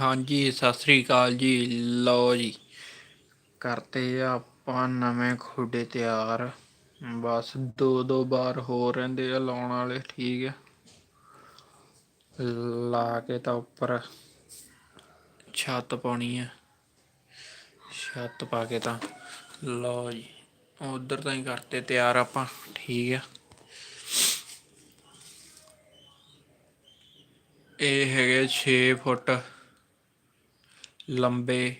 ਹਾਂਜੀ, ਸਤਿ ਸ੍ਰੀ ਅਕਾਲ ਜੀ। ਲਓ ਜੀ ਕਰਤੇ ਆ ਆਪਾਂ ਨਵੇਂ ਖੁੱਡੇ ਤਿਆਰ। ਬਸ ਦੋ ਦੋ ਵਾਰ ਹੋ ਰਹਿੰਦੇ ਆ, ਲਾਉਣ ਵਾਲੇ, ਠੀਕ ਆ। ਲਾ ਕੇ ਤਾਂ ਉੱਪਰ ਛੱਤ ਪਾਉਣੀ ਆ। ਛੱਤ ਪਾ ਕੇ ਤਾਂ, ਲਓ ਜੀ, ਉਧਰ ਤਾਂ ਹੀ ਕਰਤੇ ਤਿਆਰ ਆਪਾਂ, ਠੀਕ ਆ। ਇਹ ਹੈਗੇ 6 ਫੁੱਟ ਲੰਬੇ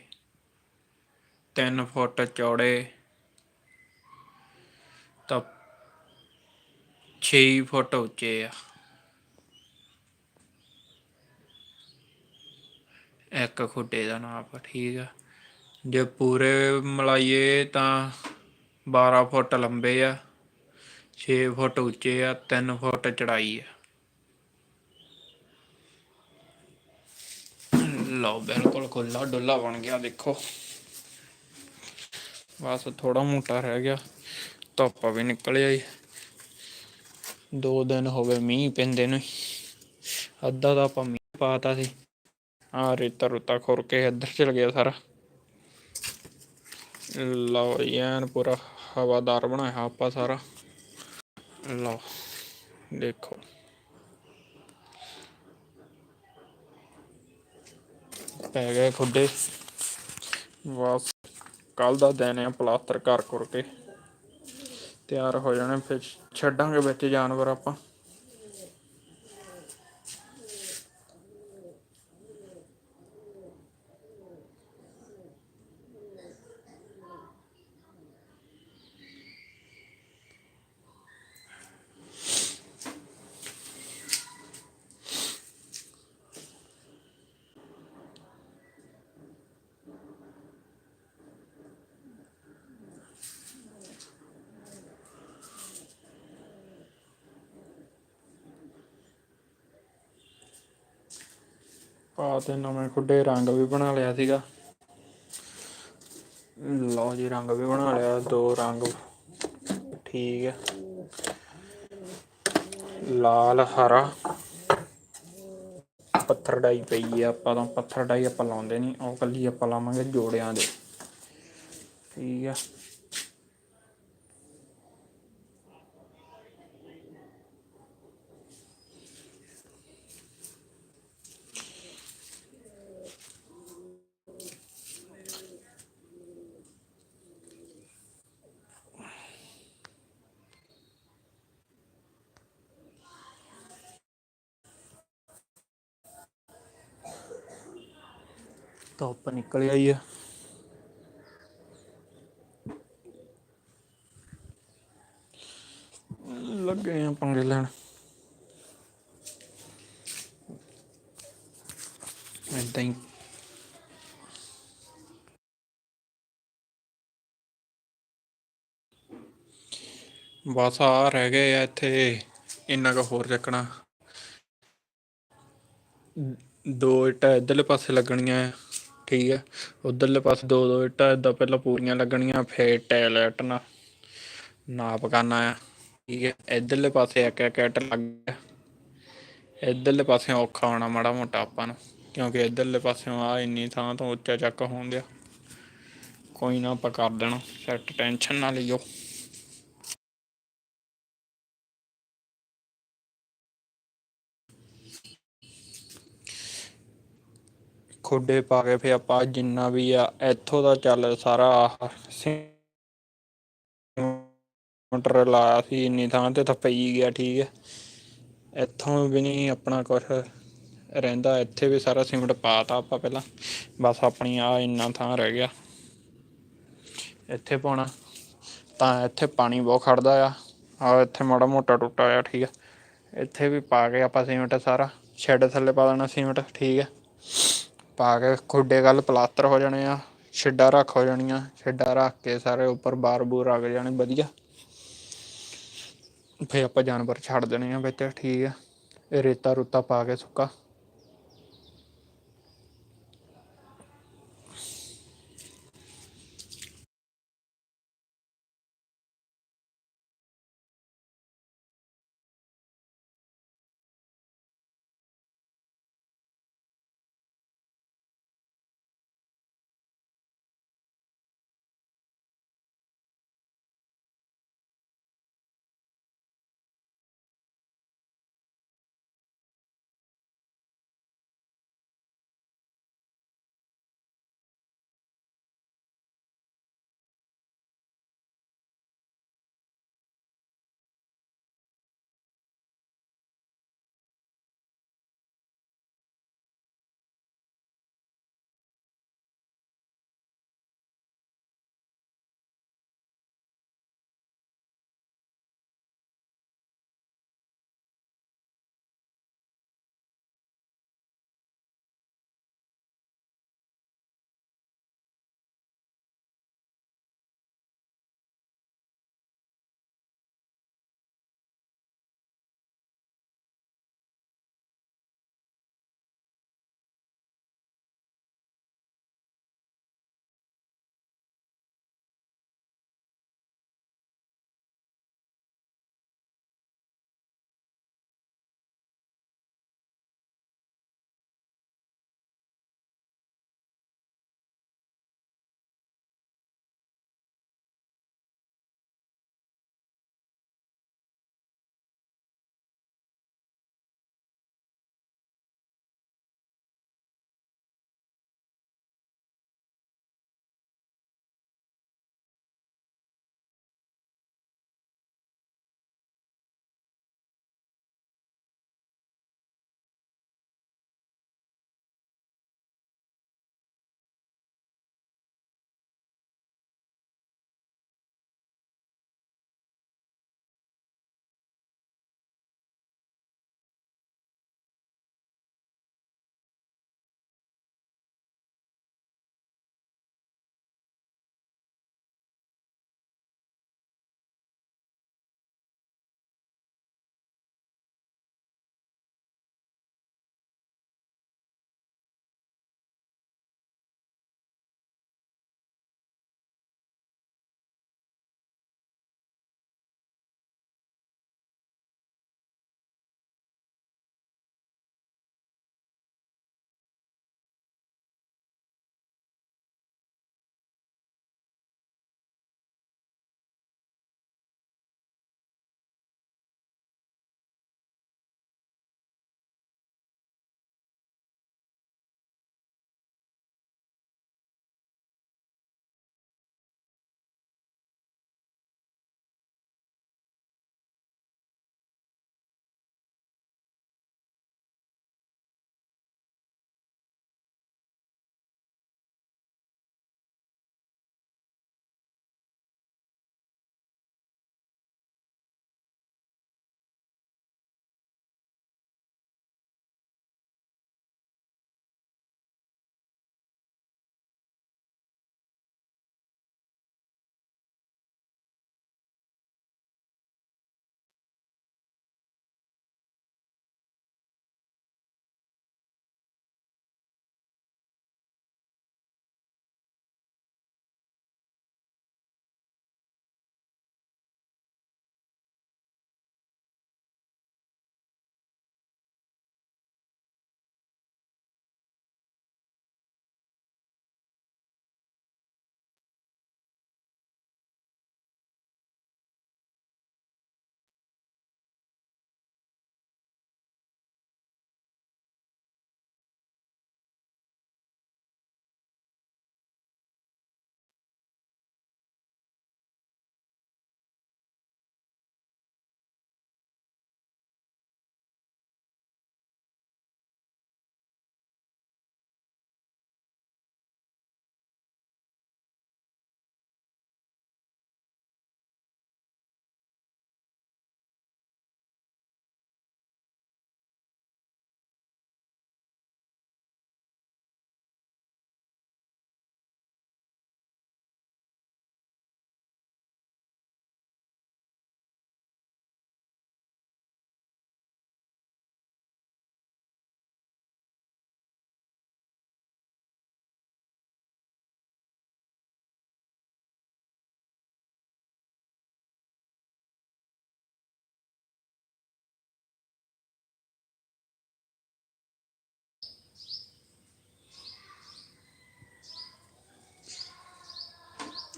3 ਫੁੱਟ ਚੌੜੇ, ਤਾਂ 6 ਫੁੱਟ ਉੱਚੇ ਆ। ਇੱਕ ਖੁੱਡੇ ਦਾ ਨਾਪ ਠੀਕ ਆ। ਜੇ ਪੂਰੇ ਮਲਾਈਏ ਤਾਂ 12 ਫੁੱਟ ਲੰਬੇ ਆ 6 ਫੁੱਟ ਉੱਚੇ ਆ 3 ਫੁੱਟ ਚੜਾਈ ਆ। ਲਓ, ਬਿਲਕੁਲ ਖੁੱਲਾ ਡੁੱਲਾ ਬਣ ਗਿਆ, ਦੇਖੋ। ਬਸ ਥੋੜਾ ਮੋਟਾ ਰਹਿ ਗਿਆ, ਧੁੱਪ ਵੀ ਨਿਕਲ ਆਈ। ਦੋ ਦਿਨ ਹੋ ਗਏ ਮੀਂਹ ਪੈਂਦੇ ਨੂੰ ਅੱਧਾ ਤਾਂ ਆਪਾਂ ਮੀਂਹ ਪਾਤਾ ਸੀ। ਆ ਰੇਤਾ ਰੁਤਾ ਖੁਰ ਕੇ ਇੱਧਰ ਚਲ ਗਿਆ ਸਾਰਾ। ਲਓ ਜੀ, ਐਨ ਪੂਰਾ ਹਵਾਦਾਰ ਬਣਾਇਆ ਆਪਾਂ ਸਾਰਾ। ਲਓ, ਦੇਖੋ। ਪੈ ਗਏ ਖੁੱਡੇ। ਬਸ ਕੱਲ ਦਾ ਦਿਨ ਆ ਪਲਾਸਟਰ ਕਰ ਕਰਕੇ ਤਿਆਰ ਹੋ ਜਾਣੇ, ਫਿਰ ਛੱਡਾਂਗੇ ਵਿੱਚ ਜਾਨਵਰ ਆਪਾਂ। ਪਾ ਤੇ ਨਵੇਂ ਖੁੱਡੇ ਰੰਗ ਵੀ ਬਣਾ ਲਿਆ ਸੀਗਾ। ਲਓ ਜੀ, ਰੰਗ ਵੀ ਬਣਾ ਲਿਆ, ਦੋ ਰੰਗ ਠੀਕ ਹੈ ਲਾਲ, ਹਰਾ। ਪੱਥਰ ਡਾਈ ਪਈ ਆ, ਆਪਾਂ ਤਾਂ ਪੱਥਰ ਡਾਈ ਆਪਾਂ ਲਾਉਂਦੇ ਨਹੀਂ ਉਹ ਕੱਲੀ ਆਪਾਂ ਲਾਵਾਂਗੇ ਜੋੜਿਆਂ ਦੇ। ਠੀਕ ਆ। ਧੁੱਪ ਨਿਕਲ ਆਈ ਆ। ਲੱਗੇ ਆ ਪੰਗੇ ਲੈਣ। ਏਦਾਂ ਹੀ। ਬਸ ਆ ਰਹਿ ਗਏ ਆ ਇੱਥੇ, ਇੰਨਾ ਕੁ ਹੋਰ ਚੱਕਣਾ। ਦੋ ਇੱਟਾਂ ਇਧਰਲੇ ਪਾਸੇ ਲੱਗਣੀਆਂ ਆ। ਠੀਕ ਹੈ। ਉਧਰਲੇ ਪਾਸੇ ਦੋ ਦੋ ਇੱਟਾਂ ਇਦਾਂ ਪਹਿਲਾਂ ਪੂਰੀਆਂ ਲੱਗਣੀਆਂ, ਫੇਰ ਟੈਲੈਟ ਇੱਟਣਾ ਨਾਪ ਕਰਨਾ ਆ। ਠੀਕ ਹੈ। ਇਧਰਲੇ ਪਾਸੇ ਇੱਕ ਇੱਕ ਇੱਟ ਲੱਗ ਗਿਆ। ਇਧਰਲੇ ਪਾਸੇ ਔਖਾ ਹੋਣਾ ਮਾੜਾ ਮੋਟਾ ਆਪਾਂ ਨੂੰ, ਕਿਉਂਕਿ ਇਧਰਲੇ ਪਾਸਿਓਂ ਆ ਇੰਨੀ ਥਾਂ ਤੋਂ ਉੱਚਾ ਚੱਕ ਹੋਣ ਦਿਆ। ਕੋਈ ਨਾ ਆਪਾਂ ਕਰ ਦੇਣਾ। ਸੈੱਟ ਟੈਨਸ਼ਨ ਨਾ ਲਿਓ ਖੁੱਡੇ ਪਾ ਕੇ ਫੇ ਆਪਾਂ ਜਿੰਨਾ ਵੀ ਆ, ਇੱਥੋਂ ਦਾ ਚੱਲ ਸਾਰਾ ਆਹ ਮੋਟਰ ਲਾਇਆ ਸੀ ਇੰਨੀ ਥਾਂ ਤੇ ਤਾਂ ਪਈ ਗਿਆ, ਠੀਕ ਹੈ। ਇੱਥੋਂ ਵੀ ਨਹੀਂ ਆਪਣਾ ਕੁਝ ਰਹਿੰਦਾ, ਇੱਥੇ ਵੀ ਸਾਰਾ ਸੀਮੈਂਟ ਪਾਤਾ ਆਪਾਂ ਪਹਿਲਾਂ। ਬਸ ਆਪਣੀ ਆ ਇੰਨਾ ਥਾਂ ਰਹਿ ਗਿਆ। ਇੱਥੇ ਪਾਉਣਾ, ਤਾਂ ਇੱਥੇ ਪਾਣੀ ਬਹੁਤ ਖੜਦਾ ਆ। ਆ ਇੱਥੇ ਮਾੜਾ ਮੋਟਾ ਟੁੱਟਾ ਆ, ਠੀਕ ਹੈ। ਇੱਥੇ ਵੀ ਪਾ ਕੇ ਆਪਾਂ ਸੀਮੈਂਟ ਸਾਰਾ, ਸ਼ੈੱਡ ਥੱਲੇ ਪਾ ਦੇਣਾ ਸੀਮੈਂਟ, ਠੀਕ ਹੈ। ਪਾ ਕੇ ਖੁੱਡੇ ਗੱਲ ਪਲਾਸਟਰ ਹੋ ਜਾਣੇ ਆ, ਛਿੱਡਾ ਰੱਖ ਹੋ ਜਾਣੀਆਂ, ਛਿੱਡਾ ਰੱਖ ਕੇ ਸਾਰੇ ਉੱਪਰ ਬਾਰ ਬੂਰ ਲੱਗ ਜਾਣੇ, ਵਧੀਆ। ਫੇ ਆਪਾਂ ਜਾਨਵਰ ਛੱਡ ਦੇਣੇ ਆ ਵਿੱਚ, ਠੀਕ ਆ। ਇਹ ਰੇਤਾ ਰੁੱਤਾ ਪਾ ਕੇ ਸੁੱਕਾ।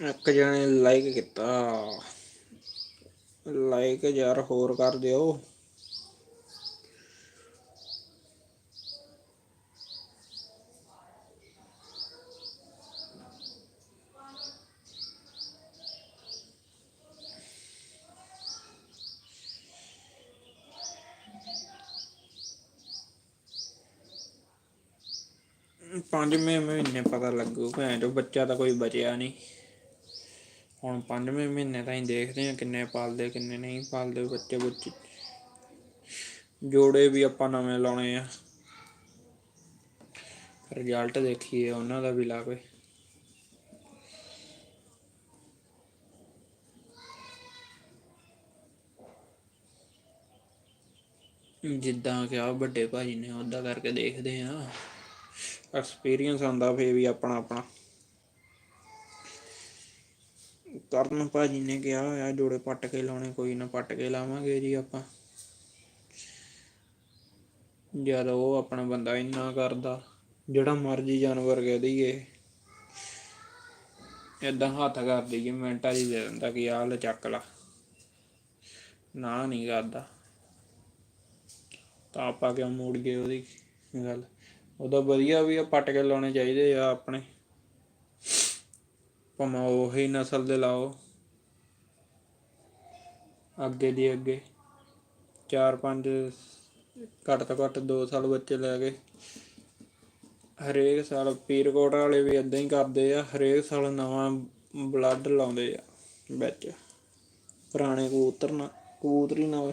ਇੱਕ ਜਣੇ ਲਾਈਕ ਕੀਤਾ। ਲਾਈਕ ਯਾਰ ਹੋਰ ਕਰ ਦਿਓ। ਪੰਜਵੇਂ ਮਹੀਨੇ ਪਤਾ ਲੱਗੂ, ਭੈਣ ਜੋ ਬੱਚਾ ਤਾਂ ਕੋਈ ਬਚਿਆ ਨਹੀਂ। ਹੁਣ ਪੰਜਵੇਂ ਮਹੀਨੇ ਤਾਈਂ ਦੇਖਦੇ ਹਾਂ ਕਿੰਨੇ ਪਾਲਦੇ, ਕਿੰਨੇ ਨਹੀਂ ਪਾਲਦੇ ਬੱਚੇ ਬੁੱਚੇ। ਜੋੜੇ ਵੀ ਆਪਾਂ ਨਵੇਂ ਲਾਉਣੇ ਆ। ਰਿਜ਼ਲਟ ਦੇਖੀਏ, ਉਹਨਾਂ ਦਾ ਵੀ ਲਾ ਕੋਈ ਜਿੱਦਾਂ ਕਿ ਆ ਵੱਡੇ ਭਾਜੀ ਨੇ, ਉਹਦਾ ਕਰਕੇ ਦੇਖਦੇ ਆ ਐਕਸਪੀਰੀਅੰਸ ਆਉਂਦਾ ਫੇ ਵੀ ਆਪਣਾ ਆਪਣਾ ਕਰਨ ਭਾਜੀ ਨੇ ਕਿਹਾ ਹੋਇਆ, ਜੋੜੇ ਪੱਟ ਕੇ ਲਾਉਣੇ, ਕੋਈ ਨਾ ਪੱਟ ਕੇ ਲਾਵਾਂਗੇ ਜੀ ਆਪਾਂ। ਜਦ ਉਹ ਆਪਣਾ ਬੰਦਾ ਇੰਨਾ ਕਰਦਾ, ਜਿਹੜਾ ਮਰਜ਼ੀ ਜਾਨਵਰ ਕਹਿ ਦਈਏ। ਏਦਾਂ ਹੱਥ ਕਰ ਦਈਏ, ਮਿੰਟਾਂ ਜੀ ਦੇ ਦਿੰਦਾ ਕਿ ਆਹ ਲੈ ਚੱਕ ਲਾ। ਨਾ ਨਹੀਂ ਕਰਦਾ। ਤਾਂ ਆਪਾਂ ਕਿਉਂ ਮੋੜ ਗਏ ਉਹਦੀ ਗੱਲ? ਉਹਦਾ ਵਧੀਆ ਵੀ ਆ, ਪੱਟ ਕੇ ਲਾਉਣੇ ਚਾਹੀਦੇ ਆ ਆਪਣੇ। ਭਾਵੇਂ ਉਹੀ ਨਸਲ ਦੇ ਲਾਓ। ਅੱਗੇ ਦੀ ਅੱਗੇ। ਚਾਰ ਪੰਜ, ਘੱਟ ਤੋਂ ਘੱਟ 2 ਸਾਲ ਬੱਚੇ ਲੈ ਕੇ। ਹਰੇਕ ਸਾਲ ਪੀਰਕੋਟ ਵਾਲੇ ਵੀ ਇਦਾਂ ਹੀ ਕਰਦੇ ਆ, ਹਰੇਕ ਸਾਲ ਨਵਾਂ ਬਲੱਡ ਲਾਉਂਦੇ ਆ ਵਿੱਚ। ਪੁਰਾਣੇ ਕਬੂਤਰ ਨਾਲ ਕਬੂਤਰੀ ਨਾਲ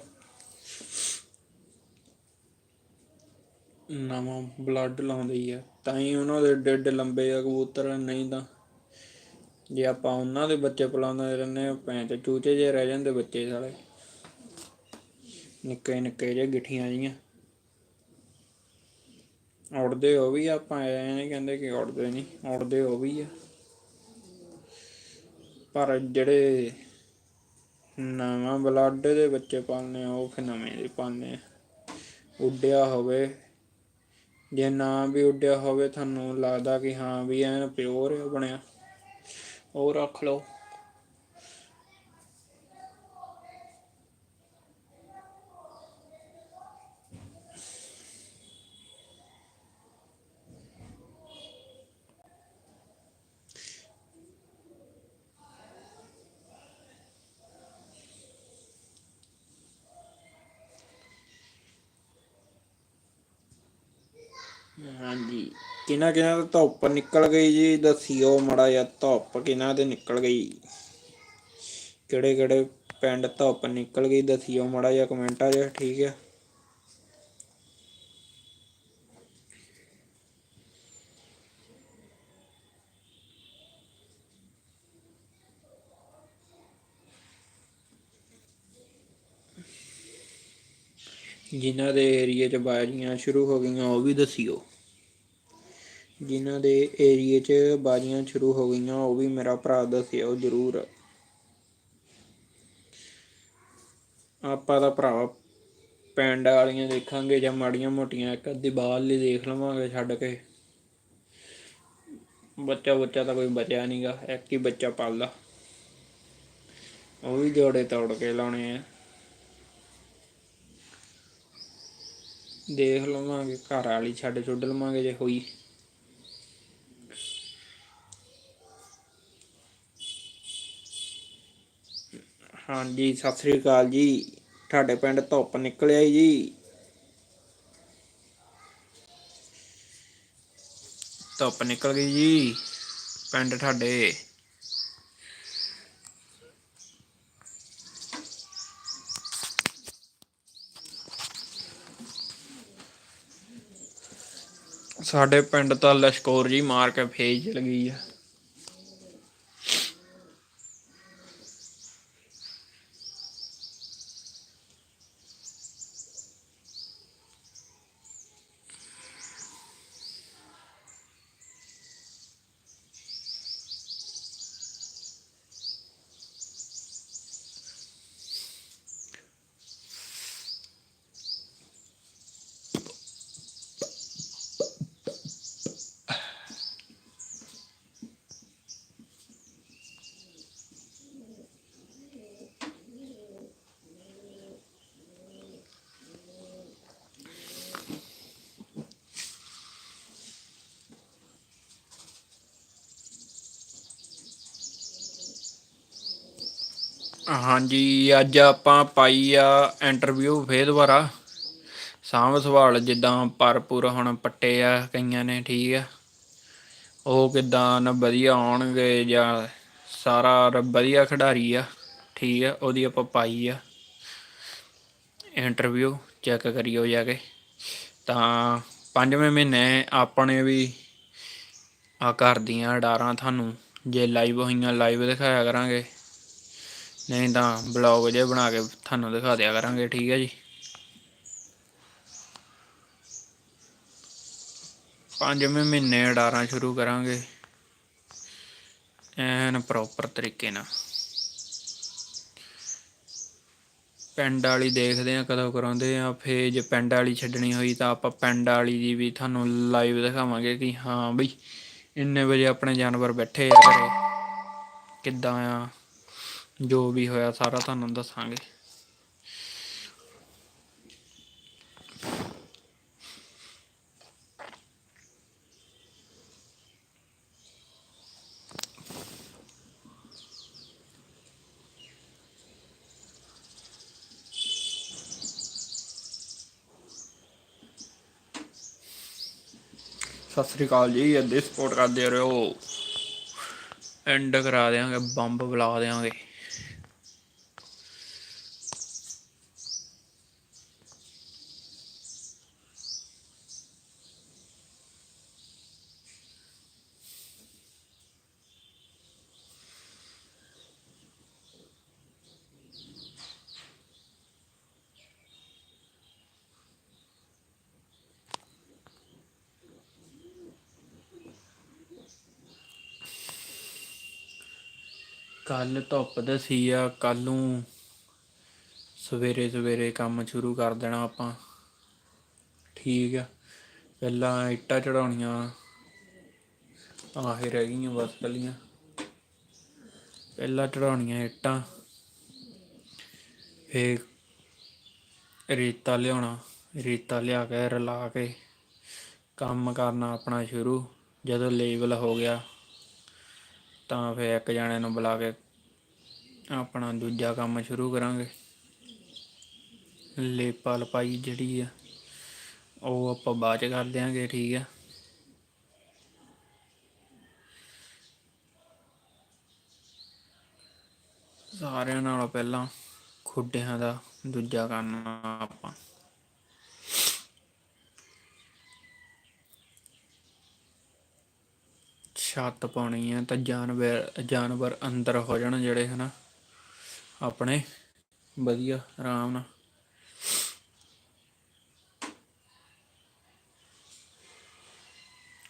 ਨਵਾਂ। ਬਲੱਡ ਲਾਉਂਦੇ ਹੀ ਆ। ਤਾਂ ਹੀ ਉਹਨਾਂ ਦੇ ਡੱਡ ਲੰਬੇ ਆ ਕਬੂਤਰ, ਨਹੀਂ ਤਾਂ ਜੇ ਆਪਾਂ ਉਹਨਾਂ ਦੇ ਬੱਚੇ ਪਲਾਉਂਦੇ ਰਹਿੰਦੇ ਭੈਂ ਤੇ ਚੂਚੇ ਜੇ ਰਹਿ ਜਾਂਦੇ ਬੱਚੇ ਸਾਲੇ। ਨਿੱਕੇ ਨਿੱਕੇ ਜੇ ਗਿੱਠੀਆਂ ਜੀਆਂ। ਉੜਦੇ ਉਹ ਵੀ ਆਪਾਂ, ਐ ਨਹੀਂ ਕਹਿੰਦੇ ਕਿ ਉੜਦੇ ਨਹੀਂ, ਉੜਦੇ ਉਹ ਵੀ ਆ। ਪਰ ਜਿਹੜੇ ਨਵਾਂ ਬਲੱਡ ਦੇ ਬੱਚੇ ਪਾਲਨੇ ਆ, ਉਹ ਫਿਰ ਨਵੇਂ ਦੇ ਪਾਲਨੇ ਆ। ਉੱਡਿਆ ਹੋਵੇ, ਜੇ ਨਾ ਵੀ ਉੱਡਿਆ ਹੋਵੇ, ਤੁਹਾਨੂੰ ਲੱਗਦਾ ਕਿ ਹਾਂ ਵੀ ਐਨ ਪਿਓਰ ਬਣਿਆ। ਉਹ ਰੱਖ ਲਓ ਹਾਂਜੀ ਕਿਹਨਾਂ ਕਿਹਨਾਂ ਧੁੱਪ ਨਿਕਲ ਗਈ ਜੀ, ਦੱਸਿਓ ਮੜਾ ਜਾਂ ਧੁੱਪ ਕਿਹਨਾਂ ਤੇ ਨਿਕਲ ਗਈ। ਕਿਹੜੇ ਕਿਹੜੇ ਪਿੰਡ ਧੁੱਪ ਨਿਕਲ ਗਈ, ਦੱਸਿਓ ਮੜਾ ਜਾਂ ਕਮੈਂਟਾਂ 'ਚ ਠੀਕ ਹੈ ਜਿਨ੍ਹਾਂ ਦੇ ਏਰੀਏ 'ਚ ਬਾਜ਼ੀਆਂ ਸ਼ੁਰੂ ਹੋ ਗਈਆਂ, ਉਹ ਵੀ ਦੱਸਿਓ। ਜਿਨ੍ਹਾਂ ਦੇ ਏਰੀਏ 'ਚ ਬਾਜ਼ੀਆਂ ਸ਼ੁਰੂ ਹੋ ਗਈਆਂ, ਉਹ ਵੀ ਮੇਰਾ ਭਰਾ ਦੱਸਿਓ ਜ਼ਰੂਰ। ਆਪਾਂ ਦਾ ਭਰਾ ਪਿੰਡ ਵਾਲੀਆਂ ਦੇਖਾਂਗੇ ਜਾਂ ਮਾੜੀਆਂ ਮੋਟੀਆਂ ਇੱਕ ਅੱਧੀ ਬਾਲ ਲਈ ਦੇਖ ਲਵਾਂਗੇ ਛੱਡ ਕੇ। ਬੱਚਾ ਬੱਚਾ ਤਾਂ ਕੋਈ ਬਚਿਆ ਨਹੀਂਗਾ ਇੱਕ ਹੀ ਬੱਚਾ ਪਾਲਦਾ। ਉਹ ਵੀ ਜੋੜੇ ਤੋੜ ਕੇ ਲਾਉਣੇ ਆ। ਦੇਖ ਲਵਾਂਗੇ, ਘਰ ਵਾਲੀ ਛੱਡ ਛੁੱਡ ਲਵਾਂਗੇ ਜੇ ਹੋਈ। ਹਾਂਜੀ, ਸਤਿ ਸ੍ਰੀ ਅਕਾਲ ਜੀ। ਤੁਹਾਡੇ ਪਿੰਡ ਧੁੱਪ ਨਿਕਲਿਆ ਜੀ। ਧੁੱਪ ਨਿਕਲ ਗਈ ਜੀ, ਪਿੰਡ ਤੁਹਾਡੇ। ਸਾਡੇ ਪਿੰਡ ਤਾਂ ਲਸ਼ਕੋਰ ਜੀ ਮਾਰ ਕੇ ਫੇਜ ਚਲ ਗਈ ਆ। ਹਾਂਜੀ, ਅੱਜ ਆਪਾਂ ਪਾਈ ਆ ਇੰਟਰਵਿਊ ਫੇਰ ਦੁਬਾਰਾ। ਸਾਂਭ ਸੰਭਾਲ, ਜਿੱਦਾਂ ਭਰਪੂਰ ਹੁਣ ਪੱਟੇ ਆ ਕਈਆਂ ਨੇ, ਠੀਕ ਆ। ਉਹ ਕਿੱਦਾਂ ਵਧੀਆ ਆਉਣਗੇ ਜਾਂ ਸਾਰਾ ਵਧੀਆ ਖਿਡਾਰੀ ਆ, ਠੀਕ ਆ, ਉਹਦੀ ਆਪਾਂ ਪਾਈ ਆ। ਇੰਟਰਵਿਊ ਚੈੱਕ ਕਰਿਓ ਜਾ ਕੇ। ਤਾਂ ਪੰਜਵੇਂ ਮਹੀਨੇ ਆਪਣੇ ਵੀ ਆ ਘਰ ਦੀਆਂ ਡਾਰਾਂ ਤੁਹਾਨੂੰ। ਜੇ ਲਾਈਵ ਹੋਈਆਂ ਲਾਈਵ ਦਿਖਾਇਆ ਕਰਾਂਗੇ। ਨਹੀਂ ਤਾਂ ਬਲੌਗ ਜੇ ਬਣਾ ਕੇ ਤੁਹਾਨੂੰ ਦਿਖਾ ਦਿਆ ਕਰਾਂਗੇ, ਠੀਕ ਹੈ ਜੀ? ਪੰਜਵੇਂ ਮਹੀਨੇ ਡਾਰਾਂ ਸ਼ੁਰੂ ਕਰਾਂਗੇ। ਐਨ ਪ੍ਰੋਪਰ ਤਰੀਕੇ ਨਾਲ। ਪਿੰਡ ਵਾਲੀ ਦੇਖਦੇ ਆ ਕਦੋਂ ਕਰਾਉਂਦੇ ਆ ਫੇਰ ਜੇ ਪਿੰਡ ਵਾਲੀ ਛੱਡਣੀ ਹੋਈ ਤਾਂ ਆਪਾਂ ਪਿੰਡ ਵਾਲੀ ਦੀ ਵੀ ਤੁਹਾਨੂੰ ਲਾਈਵ ਦਿਖਾਵਾਂਗੇ ਕਿ ਹਾਂ ਬਈ, ਇੰਨੇ ਵਜੇ ਆਪਣੇ ਜਾਨਵਰ ਬੈਠੇ ਆ ਘਰੇ। ਕਿੱਦਾਂ ਆ? ਜੋ ਵੀ ਹੋਇਆ ਸਾਰਾ ਤੁਹਾਨੂੰ ਦੱਸਾਂਗੇ। ਸਤਿ ਸ੍ਰੀ ਅਕਾਲ ਜੀ ਅੱਧੇ ਸਪੋਰਟ ਕਰਦੇ ਰਹੋ। ਐਂਡ ਕਰਾ ਦੇਾਂਗੇ ਬੰਬ ਬੁਲਾ ਦੇਾਂਗੇ ਕੱਲ ਧੁੱਪ ਦਸੀ ਆ ਕੱਲ ਨੂੰ ਸਵੇਰੇ ਸਵੇਰੇ ਕੰਮ ਸ਼ੁਰੂ ਕਰ ਦੇਣਾ ਆਪਾਂ। ਠੀਕ ਆ, ਪਹਿਲਾਂ ਇੱਟਾਂ ਚੜਾਉਣੀਆਂ ਆਹੇ ਰਹਿ ਗਈਆਂ ਬਸ ਕੱਲੀਆਂ। ਪਹਿਲਾਂ ਚੜਾਉਣੀਆਂ ਇੱਟਾਂ, ਫੇਰ ਰੇਤਾ ਲਿਆਉਣਾ, ਰੇਤਾ ਲਿਆ ਕੇ, ਰਲਾ ਕੇ ਕੰਮ ਕਰਨਾ ਆਪਣਾ ਸ਼ੁਰੂ। ਜਦੋਂ ਲੇਬਲ ਹੋ ਗਿਆ, ਤਾਂ ਫਿਰ ਇੱਕ ਜਣੇ ਨੂੰ ਬੁਲਾ ਕੇ ਆਪਣਾ ਦੂਜਾ ਕੰਮ ਸ਼ੁਰੂ ਕਰਾਂਗੇ। ਲੇਪਾ ਲਪਾਈ ਜਿਹੜੀ ਆ, ਉਹ ਆਪਾਂ ਬਾਅਦ ਚ ਕਰ ਦਿਆਂਗੇ, ਠੀਕ ਆ। ਸਾਰਿਆਂ ਨਾਲੋਂ ਪਹਿਲਾਂ ਖੁੱਡਿਆਂ ਦਾ ਦੂਜਾ ਕਰਨਾ ਆਪਾਂ। ਛੱਤ ਪਾਉਣੀ ਹੈ ਤਾਂ ਜਾਨਵਰ ਜਾਨਵਰ ਅੰਦਰ ਹੋ ਜਾਣ ਜਿਹੜੇ, ਹਨਾ। ਆਪਣੇ, ਵਧੀਆ, ਆਰਾਮ ਨਾਲ।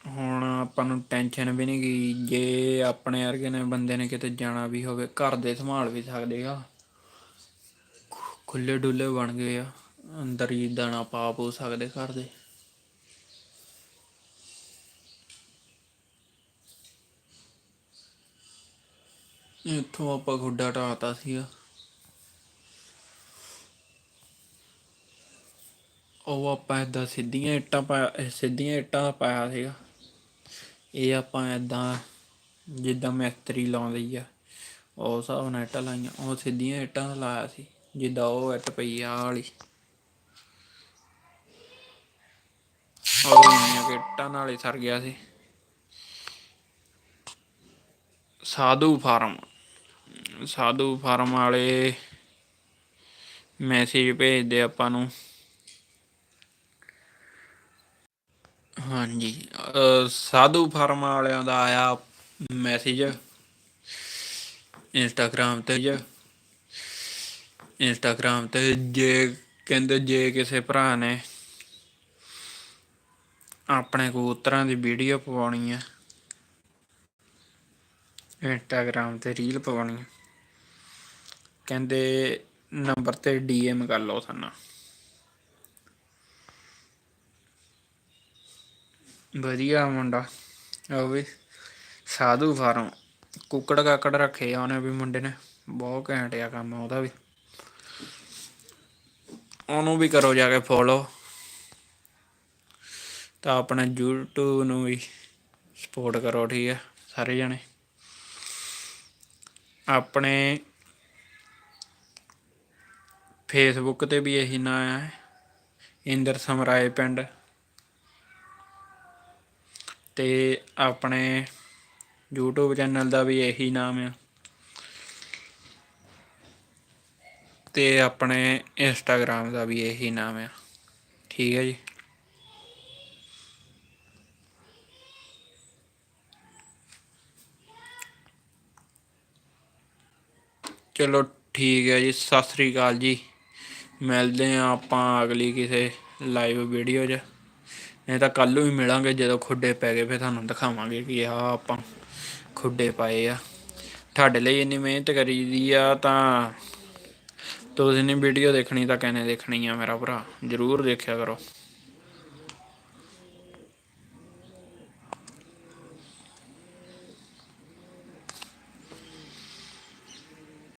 ਹੁਣ ਆਪਾਂ ਨੂੰ ਟੈਨਸ਼ਨ ਵੀ ਨਹੀਂ ਗਈ, ਜੇ ਆਪਣੇ ਵਰਗੇ ਨੇ ਬੰਦੇ ਨੇ ਕਿਤੇ ਜਾਣਾ ਵੀ ਹੋਵੇ, ਘਰ ਦੇ ਸੰਭਾਲ ਵੀ ਸਕਦੇ ਆ। ਖੁੱਲੇ ਡੁੱਲੇ ਬਣ ਗਏ ਆ, ਅੰਦਰ ਹੀ ਦਾਣਾ ਪਾ ਪੋ ਸਕਦੇ ਘਰ ਦੇ। ਇੱਥੋਂ ਆਪਾਂ ਖੁੱਡਾ ਢਾਤਾ ਸੀਗਾ। ਉਹ ਆਪਾਂ ਏਦਾਂ ਸਿੱਧੀਆਂ ਇੱਟਾਂ ਪਾਇਆ ਸਿੱਧੀਆਂ ਇੱਟਾਂ ਦਾ ਪਾਇਆ ਸੀਗਾ। ਇਹ ਆਪਾਂ ਏਦਾਂ ਜਿੱਦਾਂ ਮਿਸਤਰੀ ਲਾਉਂਦੇ ਹੀ ਆ, ਉਹ ਹਿਸਾਬ ਨਾਲ ਇੱਟਾਂ ਲਾਈਆਂ। ਉਹ ਸਿੱਧੀਆਂ ਇੱਟਾਂ ਦਾ ਲਾਇਆ ਸੀ, ਜਿੱਦਾਂ ਉਹ ਇੱਟ ਪਈ ਆ ਵਾਲੀ। ਉਹ ਇੰਨੀਆਂ ਇੱਟਾਂ ਨਾਲ ਹੀ ਸਰ ਗਿਆ ਸੀ। ਸਾਧੂ ਫਾਰਮ ਸਾਧੂ ਫਾਰਮ ਵਾਲੇ ਮੈਸੇਜ ਭੇਜਦੇ ਆਪਾਂ ਨੂੰ। ਹਾਂਜੀ। ਅਹ ਸਾਧੂ ਫਾਰਮ ਵਾਲਿਆਂ ਦਾ ਆਇਆ ਮੈਸੇਜ ਇੰਸਟਾਗ੍ਰਾਮ ਤੇ ਇੰਸਟਾਗ੍ਰਾਮ ਤੇ ਜੇ ਕਹਿੰਦੇ ਜੇ ਕਿਸੇ ਭਰਾ ਨੇ ਆਪਣੇ ਕਬੂਤਰਾਂ ਦੀ ਵੀਡੀਓ ਪਵਾਉਣੀ ਹੈ ਇੰਸਟਾਗ੍ਰਾਮ ਤੇ ਰੀਲ ਪਵਾਉਣੀ ਹੈ ਕਹਿੰਦੇ ਨੰਬਰ ਤੇ ਡੀਐਮ ਕਰ ਲਓ ਸਾਨੂੰ। ਵਧੀਆ ਮੁੰਡਾ। ਉਹ ਵੀ ਸਾਧੂ ਫਾਰਮ। ਕੁੱਕੜ ਕਾਕੜ ਰੱਖੇ ਆ ਉਹਨੇ ਵੀ ਮੁੰਡੇ ਨੇ। ਬਹੁਤ ਘੈਂਟ ਆ ਕੰਮ ਉਹਦਾ ਵੀ। ਉਹਨੂੰ ਵੀ ਕਰੋ ਜਾ ਕੇ ਫੋਲੋ ਤਾਂ ਆਪਣੇ YouTube ਨੂੰ ਵੀ ਸਪੋਰਟ ਕਰੋ, ਠੀਕ ਹੈ ਸਾਰੇ ਜਣੇ। ਆਪਣੇ ਫੇਸਬੁੱਕ ਤੇ ਵੀ ਇਹੀ ਨਾਂ ਹੈ ਇੰਦਰ ਸਮਰਾਏ ਪਿੰਡ। ਤੇ ਆਪਣੇ YouTube ਚੈਨਲ ਦਾ ਵੀ ਇਹੀ ਨਾਮ ਆ। ਤੇ ਆਪਣੇ ਇੰਸਟਾਗ੍ਰਾਮ ਦਾ ਵੀ ਇਹੀ ਨਾਮ ਆ। ਠੀਕ ਹੈ ਜੀ? ਚਲੋ ਠੀਕ ਹੈ ਜੀ, ਸਤਿ ਸ੍ਰੀ ਅਕਾਲ ਜੀ। ਮਿਲਦੇ ਆ ਆਪਾਂ ਅਗਲੀ ਕਿਸੇ ਲਾਈਵ ਵੀਡੀਓ 'ਚ। ਨਹੀਂ ਤਾਂ ਕੱਲ ਨੂੰ ਹੀ ਮਿਲਾਂਗੇ, ਜਦੋਂ ਖੁੱਡੇ ਪੈ ਗਏ, ਫਿਰ ਤੁਹਾਨੂੰ ਦਿਖਾਵਾਂਗੇ ਕਿ ਆ ਆਪਾਂ ਖੁੱਡੇ ਪਾਏ ਆ। ਤੁਹਾਡੇ ਲਈ ਇੰਨੀ ਮਿਹਨਤ ਕਰੀ ਦੀ ਆ ਤਾਂ ਤੁਸੀਂ ਨੇ ਵੀਡੀਓ ਦੇਖਣੀ ਤਾਂ ਕਹਿੰਦੇ ਦੇਖਣੀ ਆ ਮੇਰਾ ਭਰਾ? ਜਰੂਰ ਦੇਖਿਆ ਕਰੋ।